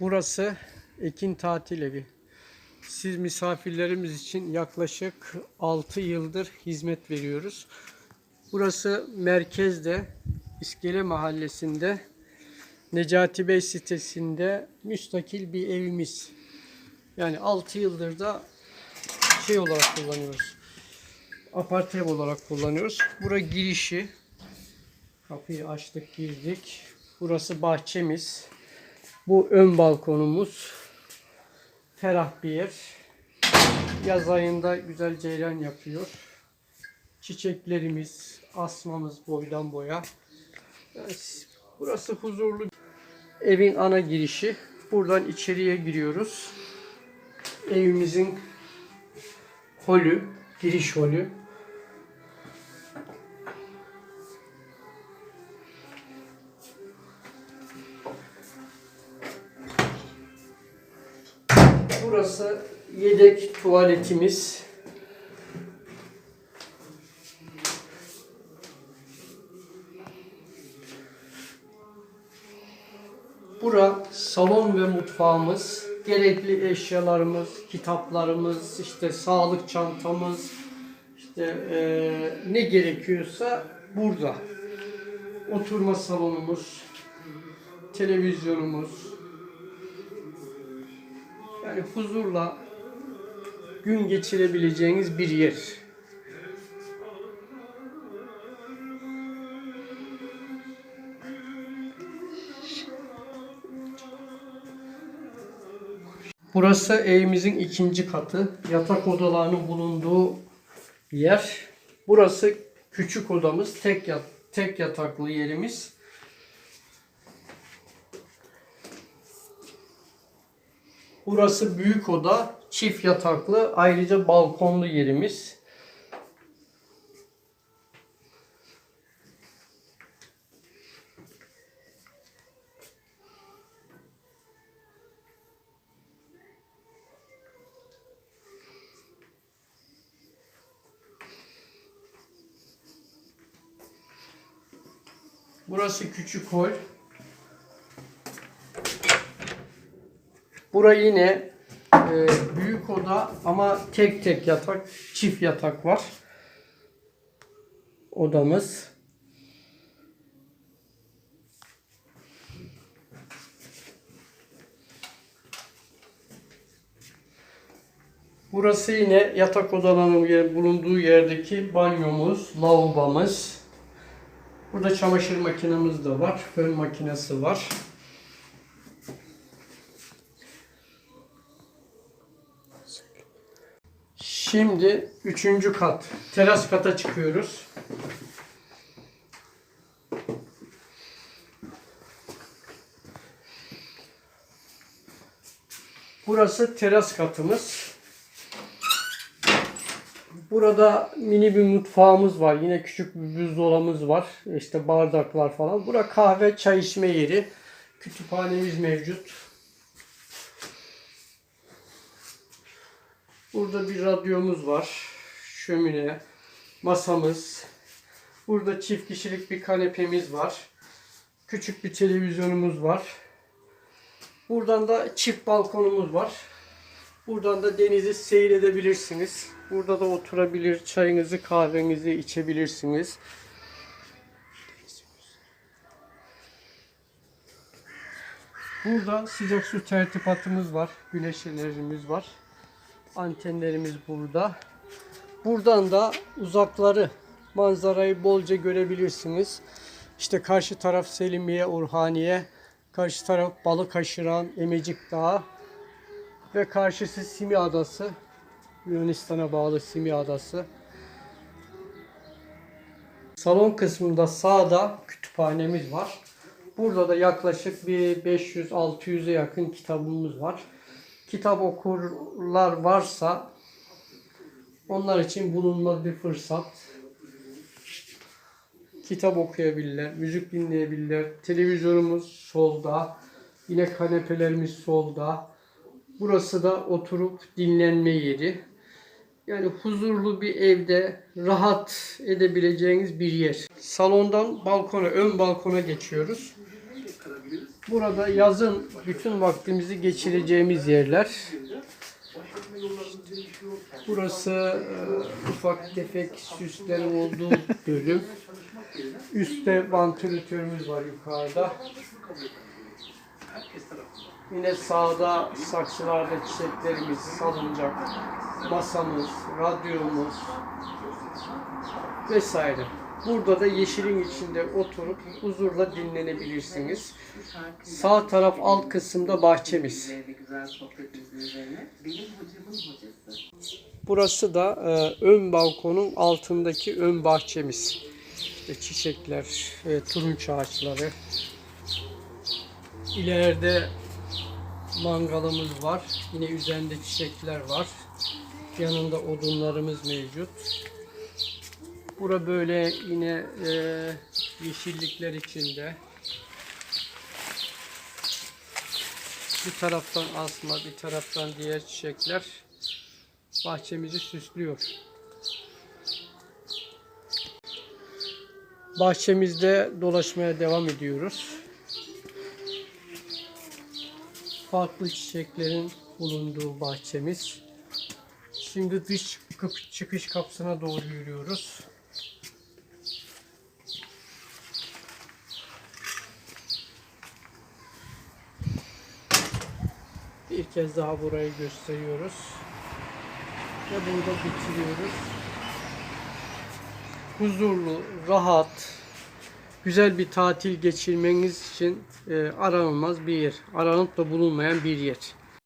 Burası Ekin Tatil Evi. Siz misafirlerimiz için yaklaşık 6 yıldır hizmet veriyoruz. Burası merkezde, İskele Mahallesi'nde, Necati Bey sitesinde müstakil bir evimiz. Yani 6 yıldır da şey olarak kullanıyoruz. Apart ev olarak kullanıyoruz. Bura girişi. Kapıyı açtık girdik. Burası bahçemiz. Bu ön balkonumuz. Ferah bir yer. Yaz ayında güzel ceylan yapıyor. Çiçeklerimiz, asmamız boydan boya. Burası huzurlu. Evin ana girişi. Buradan içeriye giriyoruz. Evimizin holü, giriş holü. Burası yedek tuvaletimiz. Bura salon ve mutfağımız. Gerekli eşyalarımız, kitaplarımız, işte sağlık çantamız, işte eee, ne gerekiyorsa burada. Oturma salonumuz, televizyonumuz, yani huzurla gün geçirebileceğiniz bir yer. Burası evimizin ikinci katı. Yatak odalarının bulunduğu yer. Burası küçük odamız. Tek yat tek yataklı yerimiz. Burası büyük oda, çift yataklı, ayrıca balkonlu yerimiz. Burası küçük hol. Bura yine e, büyük oda ama tek tek yatak, çift yatak var. Odamız. Burası yine yatak odalarının bulunduğu yerdeki banyomuz, lavabomuz. Burada çamaşır makinemiz de var, fön makinesi var. Şimdi üçüncü kat. Teras kata çıkıyoruz. Burası teras katımız. Burada mini bir mutfağımız var. Yine küçük bir buzdolabımız var. İşte bardaklar falan. Bura kahve, çay içme yeri. Kütüphanemiz mevcut. Burada bir radyomuz var. Şömine, masamız. Burada çift kişilik bir kanepemiz var. Küçük bir televizyonumuz var. Buradan da çift balkonumuz var. Buradan da denizi seyredebilirsiniz. Burada da oturabilir, çayınızı, kahvenizi içebilirsiniz. Burada sıcak su tertibatımız var. Güneş enerjimiz var. Antenlerimiz burada. Buradan da uzakları, manzarayı bolca görebilirsiniz. İşte karşı taraf Selimiye, Orhaniye, karşı taraf Balıkaşıran, Emecik Dağı ve karşısı Simi Adası. Yunanistan'a bağlı Simi Adası. Salon kısmında sağda kütüphanemiz var. Burada da yaklaşık bir 500-600'e yakın kitabımız var. Kitap okurlar varsa onlar için bulunmaz bir fırsat. Kitap okuyabilirler, müzik dinleyebilirler. Televizyonumuz solda, yine kanepelerimiz solda. Burası da oturup dinlenme yeri. Yani huzurlu bir evde rahat edebileceğiniz bir yer. Salondan balkona, ön balkona geçiyoruz. Burada yazın bütün vaktimizi geçireceğimiz yerler. Burası e, ufak tefek süslerin olduğu bölüm. Üstte vantilatörümüz var yukarıda. Yine sağda saksılarda çiçeklerimiz, salıncak, masamız, radyomuz vesaire. Burada da yeşilin içinde oturup huzurla dinlenebilirsiniz. Sağ taraf alt kısımda bahçemiz. Burası da e, ön balkonun altındaki ön bahçemiz. İşte çiçekler, e, turunç ağaçları. İleride mangalımız var. Yine üzerinde çiçekler var. Yanında odunlarımız mevcut. Bura böyle yine e, yeşillikler içinde. Bir taraftan asma, bir taraftan diğer çiçekler bahçemizi süslüyor. Bahçemizde dolaşmaya devam ediyoruz. Farklı çiçeklerin bulunduğu bahçemiz. Şimdi dış çıkış kapısına doğru yürüyoruz. Kez daha burayı gösteriyoruz. Ve burada bitiriyoruz. Huzurlu, rahat, güzel bir tatil geçirmeniz için e, aranılmaz bir yer. Aranıp da bulunmayan bir yer.